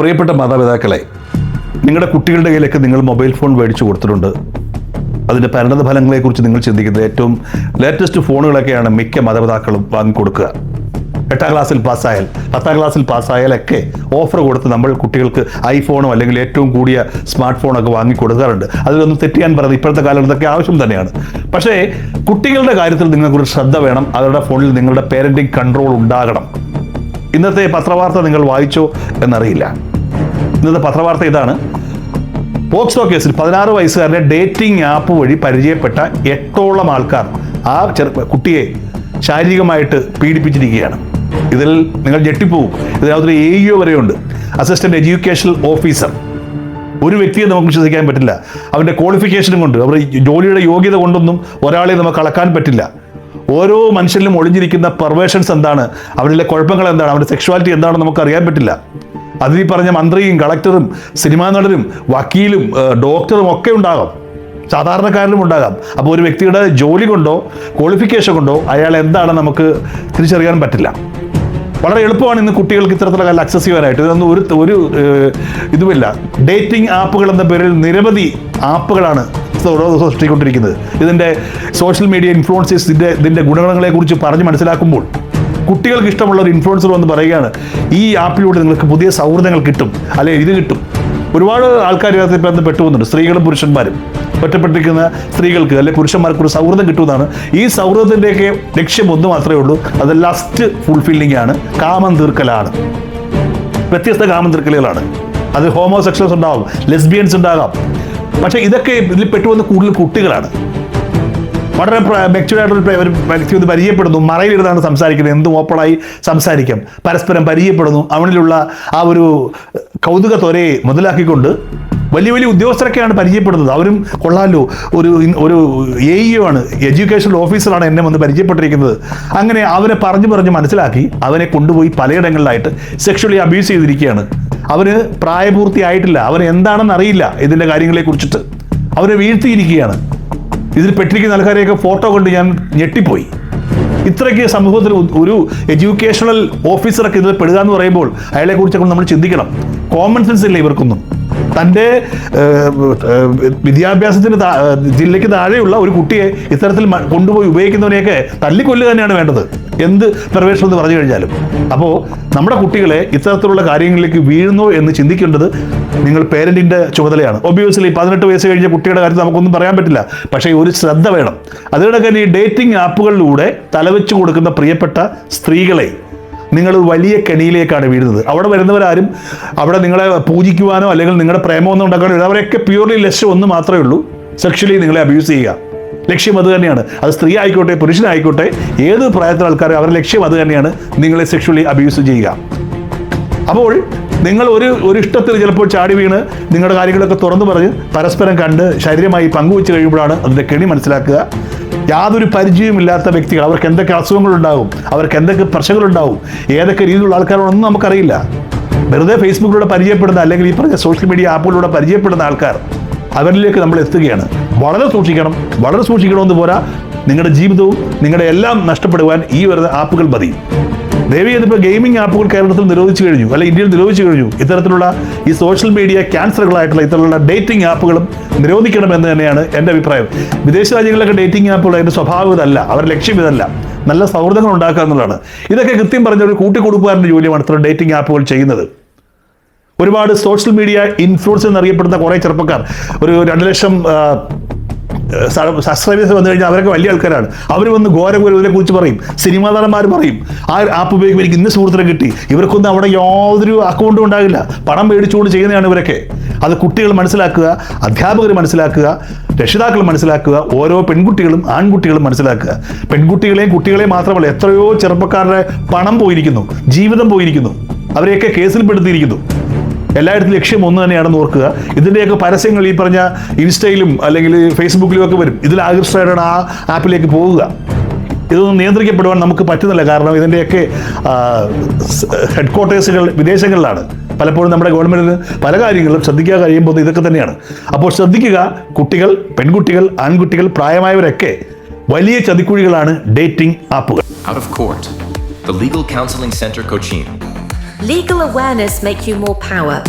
പ്രിയപ്പെട്ട മാതാപിതാക്കളെ നിങ്ങളുടെ കുട്ടികളുടെ കയ്യിലേക്ക് നിങ്ങൾ മൊബൈൽ ഫോൺ മേടിച്ചു കൊടുത്തിട്ടുണ്ട്. അതിന്റെ പരിണത ഫലങ്ങളെക്കുറിച്ച് നിങ്ങൾ ചിന്തിക്കുന്നത് ഏറ്റവും ലേറ്റസ്റ്റ് ഫോണുകളൊക്കെയാണ് മിക്ക മാതാപിതാക്കളും വാങ്ങിക്കൊടുക്കുക. എട്ടാം ക്ലാസ്സിൽ പാസ്സായാൽ പത്താം ക്ലാസ്സിൽ പാസ്സായാലൊക്കെ ഓഫർ കൊടുത്ത് നമ്മൾ കുട്ടികൾക്ക് ഐഫോണോ അല്ലെങ്കിൽ ഏറ്റവും കൂടിയ സ്മാർട്ട് ഫോണൊക്കെ വാങ്ങി കൊടുക്കാറുണ്ട് അതിലൊന്നും തെറ്റിയാൻ പറയുന്നത് ഇപ്പോഴത്തെ കാലഘട്ടത്തൊക്കെ ആവശ്യം തന്നെയാണ്. പക്ഷേ കുട്ടികളുടെ കാര്യത്തിൽ നിങ്ങൾക്കൊരു ശ്രദ്ധ വേണം. അവരുടെ ഫോണിൽ നിങ്ങളുടെ പേരന്റിങ് കൺട്രോൾ ഉണ്ടാകണം. ഇന്നത്തെ പത്രവാർത്ത നിങ്ങൾ വായിച്ചോ എന്നറിയില്ല. ഇന്നത്തെ പത്രവാർത്ത ഇതാണ്. പോക്സോ കേസിൽ പതിനാറ് വയസ്സുകാരനെ ഡേറ്റിംഗ് ആപ്പ് വഴി പരിചയപ്പെട്ട എട്ടോളം ആൾക്കാർ ആ ചെറു കുട്ടിയെ ശാരീരികമായിട്ട് പീഡിപ്പിച്ചിരിക്കുകയാണ്. ഇതിൽ നിങ്ങൾ ഞെട്ടിപ്പോവും. ഇതിനകത്തൊരു എ ഇഒ വരെയുണ്ട്. അസിസ്റ്റന്റ് എഡ്യൂക്കേഷണൽ ഓഫീസർ ഒരു വ്യക്തിയെ നമുക്ക് വിശ്വസിക്കാൻ പറ്റില്ല. അവന്റെ ക്വാളിഫിക്കേഷനും കൊണ്ട് അവർ ജോലിയുടെ യോഗ്യത കൊണ്ടൊന്നും ഒരാളെ നമുക്ക് അളക്കാൻ പറ്റില്ല. ഓരോ മനുഷ്യനിലും ഒളിഞ്ഞിരിക്കുന്ന പെർവേഷൻസ് എന്താണ്? അവരിലെ കുഴപ്പങ്ങൾ എന്താണ്? അവരുടെ സെക്ഷുവാലിറ്റി എന്താണെന്ന് നമുക്ക് അറിയാൻ പറ്റില്ല. അതിൽ പറഞ്ഞ മന്ത്രിയും കളക്ടറും സിനിമാ നടനും വക്കീലും ഡോക്ടറും ഒക്കെ ഉണ്ടാകാം. സാധാരണക്കാരനും ഉണ്ടാകാം. അപ്പോൾ ഒരു വ്യക്തിയുടെ ജോലി കൊണ്ടോ ക്വാളിഫിക്കേഷൻ കൊണ്ടോ അയാൾ എന്താണെന്ന് നമുക്ക് തിരിച്ചറിയാൻ പറ്റില്ല. വളരെ എളുപ്പമാണ് ഇന്ന് കുട്ടികൾക്ക് ഇത്തരത്തിലുള്ള കാലം അക്സസ് ചെയ്യാനായിട്ട് ഇതൊന്നും ഒരു ഒരു ഇതുമില്ല. ഡേറ്റിംഗ് ആപ്പുകൾ എന്ന പേരിൽ നിരവധി ആപ്പുകളാണ് ഓരോ ദിവസവും സൃഷ്ടിക്കൊണ്ടിരിക്കുന്നത്. ഇതിന്റെ സോഷ്യൽ മീഡിയ ഇൻഫ്ലുവൻസേഴ്സ് ഇതിന്റെ ഇതിന്റെ ഗുണങ്ങളെക്കുറിച്ച് പറഞ്ഞ് മനസ്സിലാക്കുമ്പോൾ കുട്ടികൾക്ക് ഇഷ്ടമുള്ള ഒരു ഇൻഫ്ലുവൻസർ വന്ന് പറയുകയാണ് ഈ ആപ്പിലൂടെ നിങ്ങൾക്ക് പുതിയ സൗഹൃദങ്ങൾ കിട്ടും. അല്ലെ ഇത് കിട്ടും. ഒരുപാട് ആൾക്കാർ ഇതിനകത്ത് പെട്ടുപോകുന്നുണ്ട് പെട്ടു പോകുന്നുണ്ട് സ്ത്രീകളും പുരുഷന്മാരും. ഒറ്റപ്പെട്ടിരിക്കുന്ന സ്ത്രീകൾക്ക് അല്ലെ പുരുഷന്മാർക്ക് ഒരു സൗഹൃദം കിട്ടുമെന്നാണ് ഈ സൗഹൃദത്തിന്റെയൊക്കെ ലക്ഷ്യം ഒന്ന് മാത്രമേ ഉള്ളൂ. അത് ലാസ്റ്റ് ഫുൾഫില്ലിംഗ് ആണ്. കാമം തീർക്കലാണ്. വ്യത്യസ്ത കാമം തീർക്കലുകളാണ്. അത് ഹോമോസെക്ഷൽസ് ഉണ്ടാകും ലെസ്ബിയൻസ് ഉണ്ടാകാം. പക്ഷേ ഇതൊക്കെ ഇതിൽ പെട്ടുവന്ന് കൂടുതൽ കുട്ടികളാണ്. വളരെ ആയിട്ടുള്ള ഒരു വ്യക്തി ഒന്ന് പരിചയപ്പെടുന്നു. മറയിലിരുന്നാണ് സംസാരിക്കുന്നത്. എന്തും ഓപ്പണായി സംസാരിക്കാം. പരസ്പരം പരിചയപ്പെടുന്നു. അവനിലുള്ള ആ ഒരു കൗതുക ത്വരയെ മുതലാക്കിക്കൊണ്ട് വലിയ വലിയ ഉദ്യോഗസ്ഥരൊക്കെയാണ് പരിചയപ്പെടുന്നത്. അവരും കൊള്ളാലോ ഒരു ഒരു എ ആണ്. എഡ്യൂക്കേഷണൽ ഓഫീസറാണ് എന്നെ വന്ന് പരിചയപ്പെട്ടിരിക്കുന്നത്. അങ്ങനെ അവനെ പറഞ്ഞു പറഞ്ഞ് മനസ്സിലാക്കി അവനെ കൊണ്ടുപോയി പലയിടങ്ങളിലായിട്ട് സെക്ഷലി അബ്യൂസ് ചെയ്തിരിക്കുകയാണ്. അവന് പ്രായപൂർത്തിയായിട്ടില്ല. അവൻ എന്താണെന്ന് അറിയില്ല ഇതിന്റെ കാര്യങ്ങളെ കുറിച്ചിട്ട് അവരെ വീഴ്ത്തിയിരിക്കുകയാണ്. ഇതിൽ പെട്ടിരിക്കുന്ന ആൾക്കാരെയൊക്കെ ഫോട്ടോ കൊണ്ട് ഞാൻ ഞെട്ടിപ്പോയി. ഇത്രയ്ക്ക് സമൂഹത്തിൽ ഒരു എഡ്യൂക്കേഷണൽ ഓഫീസറൊക്കെ ഇതിൽ പെടുക എന്ന് പറയുമ്പോൾ അയാളെ കുറിച്ചൊക്കെ നമ്മൾ ചിന്തിക്കണം. കോമൺ സെൻസ് ഇല്ല ഇവർക്കൊന്നും? തന്റെ വിദ്യാഭ്യാസത്തിന് ജില്ലയ്ക്ക് താഴെയുള്ള ഒരു കുട്ടിയെ ഇത്തരത്തിൽ കൊണ്ടുപോയി ഉപയോഗിക്കുന്നവനെയൊക്കെ തല്ലിക്കൊല്ലുക തന്നെയാണ് വേണ്ടത്. എന്ത് പ്രവേശനം എന്ന് പറഞ്ഞു കഴിഞ്ഞാലും. അപ്പോൾ നമ്മുടെ കുട്ടികളെ ഇത്തരത്തിലുള്ള കാര്യങ്ങളിലേക്ക് വീഴുന്നു എന്ന് ചിന്തിക്കേണ്ടത് നിങ്ങൾ പേരന്റിന്റെ ചുമതലയാണ്. ഒബിയസ്ലി പതിനെട്ട് വയസ്സ് കഴിഞ്ഞ കുട്ടിയുടെ കാര്യത്തിൽ നമുക്കൊന്നും പറയാൻ പറ്റില്ല. പക്ഷേ ഒരു ശ്രദ്ധ വേണം. അതിനിടയ്ക്ക് ഈ ഡേറ്റിംഗ് ആപ്പുകളിലൂടെ തലവെച്ച് കൊടുക്കുന്ന പ്രിയപ്പെട്ട സ്ത്രീകളെ നിങ്ങൾ വലിയ കെണിയിലേക്കാണ് വീഴുന്നത്. അവിടെ വരുന്നവരാരും അവിടെ നിങ്ങളെ പൂജിക്കുവാനോ അല്ലെങ്കിൽ നിങ്ങളുടെ പ്രേമമൊന്നും ഉണ്ടാക്കാനോ. അവരൊക്കെ പ്യൂർലി ലക്ഷ്യം ഒന്ന് മാത്രമേ ഉള്ളൂ. സെക്ഷലി നിങ്ങളെ അബ്യൂസ് ചെയ്യുക. ലക്ഷ്യം അത് തന്നെയാണ്. അത് സ്ത്രീ ആയിക്കോട്ടെ പുരുഷനായിക്കോട്ടെ ഏത് പ്രായത്തിലുള്ള ആൾക്കാരും അവരുടെ ലക്ഷ്യം അത് തന്നെയാണ് നിങ്ങളെ സെക്ഷലി അബ്യൂസ് ചെയ്യുക. അപ്പോൾ നിങ്ങൾ ഒരു ഒരു ഇഷ്ടത്തിൽ ചിലപ്പോൾ ചാടി വീണ് നിങ്ങളുടെ കാര്യങ്ങളൊക്കെ തുറന്നു പറഞ്ഞ് പരസ്പരം കണ്ട് ശരീരമായി പങ്കുവെച്ച് കഴിയുമ്പോഴാണ് അതിന്റെ കെണി മനസ്സിലാക്കുക. യാതൊരു പരിചയമില്ലാത്ത വ്യക്തികൾ അവർക്ക് എന്തൊക്കെ അസുഖങ്ങളുണ്ടാവും അവർക്ക് എന്തൊക്കെ പ്രശ്നങ്ങളുണ്ടാവും ഏതൊക്കെ രീതിയിലുള്ള ആൾക്കാരാണെന്നും നമുക്കറിയില്ല. വെറുതെ ഫേസ്ബുക്കിലൂടെ പരിചയപ്പെടുന്ന അല്ലെങ്കിൽ ഈ പറഞ്ഞ സോഷ്യൽ മീഡിയ ആപ്പുകളിലൂടെ പരിചയപ്പെടുന്ന ആൾക്കാർ അവരിലേക്ക് നമ്മൾ എത്തുകയാണ്. വളരെ സൂക്ഷിക്കണം വളരെ സൂക്ഷിക്കണമെന്ന് പോരാ. നിങ്ങളുടെ ജീവിതവും നിങ്ങളുടെ എല്ലാം നഷ്ടപ്പെടുവാൻ ഈ വരുന്ന ആപ്പുകൾ മതി. ദേവി ഇതിപ്പോൾ ഗെയിമിംഗ് ആപ്പുകൾ കേരളത്തിൽ നിരോധിച്ചു കഴിഞ്ഞു അല്ലെ ഇന്ത്യയിൽ നിരോധിച്ചു കഴിഞ്ഞു ഇത്തരത്തിലുള്ള ഈ സോഷ്യൽ മീഡിയ ക്യാൻസറുകളായിട്ടുള്ള ഇത്തരത്തിലുള്ള ഡേറ്റിംഗ് ആപ്പുകളും നിരോധിക്കണം എന്ന് തന്നെയാണ് എന്റെ അഭിപ്രായം. വിദേശ രാജ്യങ്ങളിലൊക്കെ ഡേറ്റിംഗ് ആപ്പുകൾ അതിന്റെ സ്വഭാവം ഇതല്ല അവരുടെ ലക്ഷ്യം ഇതല്ല നല്ല സൗഹൃദങ്ങൾ ഉണ്ടാക്കുക എന്നുള്ളതാണ്. ഇതൊക്കെ കൃത്യം പറഞ്ഞ ഒരു കൂട്ടിക്കൊടുക്കുവാറിന്റെ ജോലിയാണ് ഇത്തരം ഡേറ്റിംഗ് ആപ്പുകൾ ചെയ്യുന്നത്. ഒരുപാട് സോഷ്യൽ മീഡിയ ഇൻഫ്ലുവൻസ് എന്നറിയപ്പെടുന്ന കുറേ ചെറുപ്പക്കാർ ഒരു രണ്ട് ലക്ഷം സബ്സ്ക്രൈബേഴ്സ് വന്നു കഴിഞ്ഞാൽ അവരൊക്കെ വലിയ ആൾക്കാരാണ്. അവർ വന്ന് ഘോരഘോരതിനെ കുറിച്ച് പറയും. സിനിമാ നടന്മാർ പറയും. ആ ആപ്പ് ഉപയോഗിക്കുമ്പോൾ എനിക്ക് ഇന്ന് സുഹൃത്തിനെ കിട്ടി. ഇവർക്കൊന്നും അവിടെ യാതൊരു അക്കൗണ്ടും ഉണ്ടാകില്ല. പണം മേടിച്ചുകൊണ്ട് ചെയ്യുന്നതാണ് ഇവരൊക്കെ. അത് കുട്ടികൾ മനസ്സിലാക്കുക അധ്യാപകർ മനസ്സിലാക്കുക രക്ഷിതാക്കൾ മനസ്സിലാക്കുക ഓരോ പെൺകുട്ടികളും ആൺകുട്ടികളും മനസ്സിലാക്കുക. പെൺകുട്ടികളെയും കുട്ടികളെയും മാത്രമല്ല എത്രയോ ചെറുപ്പക്കാരുടെ പണം പോയിരിക്കുന്നു ജീവിതം പോയിരിക്കുന്നു. അവരെയൊക്കെ കേസിൽപ്പെടുത്തിയിരിക്കുന്നു. എല്ലായിടത്തും ലക്ഷ്യം ഒന്ന് തന്നെയാണെന്ന് ഓർക്കുക. ഇതിന്റെയൊക്കെ പരസ്യങ്ങൾ ഈ പറഞ്ഞ ഇൻസ്റ്റയിലും അല്ലെങ്കിൽ ഫേസ്ബുക്കിലും ഒക്കെ വരും. ഇതിൽ ആകർഷകരാണ് ആ ആപ്പിലേക്ക് പോവുക ഇതൊന്നും നിയന്ത്രിക്കപ്പെടുവാൻ നമുക്ക് പറ്റുന്നില്ല. കാരണം ഇതിന്റെയൊക്കെ ഹെഡ് ക്വാർട്ടേഴ്സുകൾ വിദേശങ്ങളിലാണ്. പലപ്പോഴും നമ്മുടെ ഗവൺമെന്റിന് പല കാര്യങ്ങളും ശ്രദ്ധിക്കാൻ കഴിയുമ്പോൾ ഇതൊക്കെ തന്നെയാണ്. അപ്പോൾ ശ്രദ്ധിക്കുക കുട്ടികൾ പെൺകുട്ടികൾ ആൺകുട്ടികൾ പ്രായമായവരൊക്കെ വലിയ ചതിക്കുഴികളാണ് ഡേറ്റിംഗ് ആപ്പുകൾ. Legal awareness make you more power.